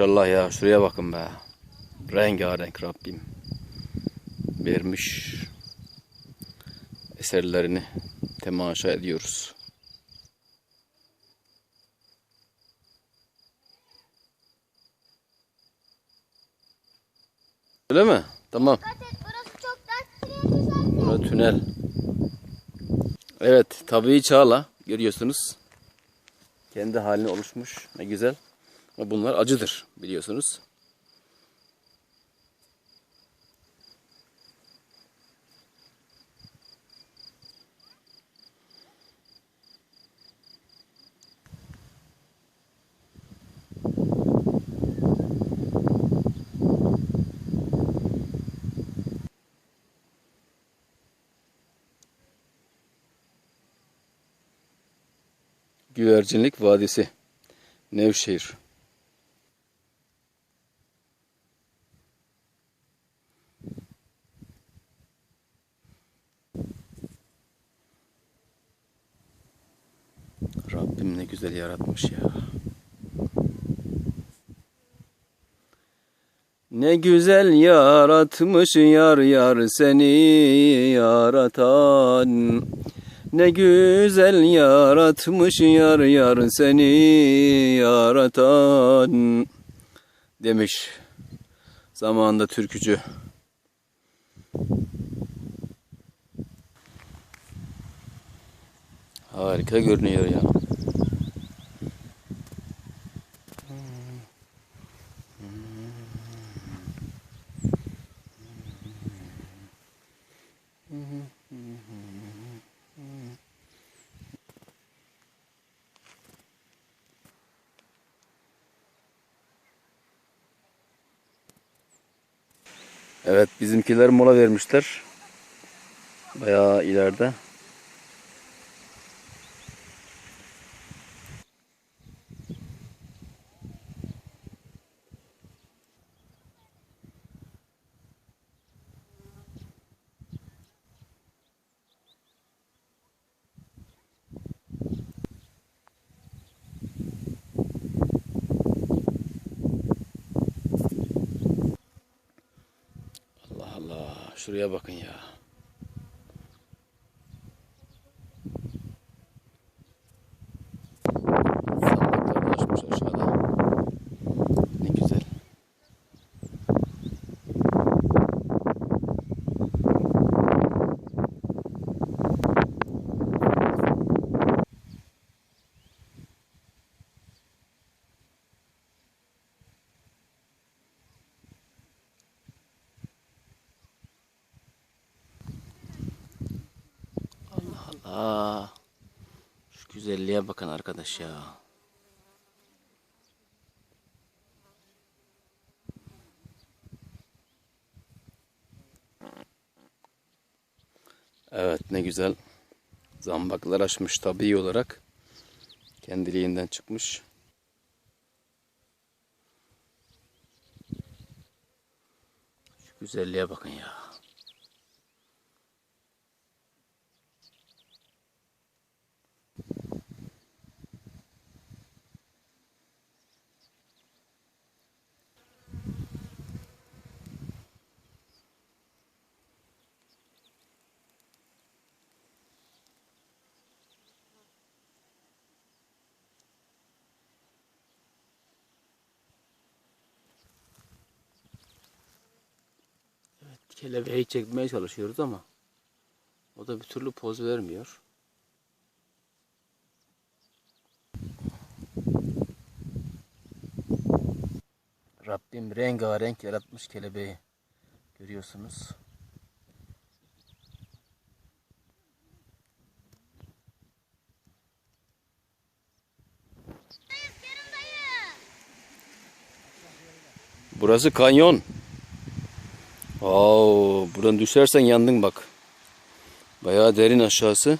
Allah ya şuraya bakın be. Rengarenk Rabbim. Vermiş eserlerini temaşa ediyoruz. Öyle mi? Tamam. Burası çok düşersin. Burada tünel. Evet, tabii çağla görüyorsunuz. Kendi haline oluşmuş. Ne güzel. Ama bunlar acıdır biliyorsunuz. Güvercinlik Vadisi. Nevşehir. Rabbim ne güzel yaratmış ya. Ne güzel yaratmış yar yar seni yaratan. Ne güzel yaratmış yar yar seni yaratan demiş zamanında türkücü. Harika görünüyor ya. Evet bizimkiler mola vermişler. Bayağı ileride. Allah Allah şuraya bakın ya. Sandıklar da açmış aşağıda. Ne güzel. Allah. Şu güzelliğe bakın arkadaş ya. Evet ne güzel. Zambaklar açmış tabii olarak. Kendiliğinden çıkmış. Şu güzelliğe bakın ya. Kelebeği çekmeye çalışıyoruz ama o da bir türlü poz vermiyor. Rabbim rengarenk yaratmış kelebeği. Görüyorsunuz. Burası kanyon. Buradan düşersen yandın bak. Bayağı derin aşağısı.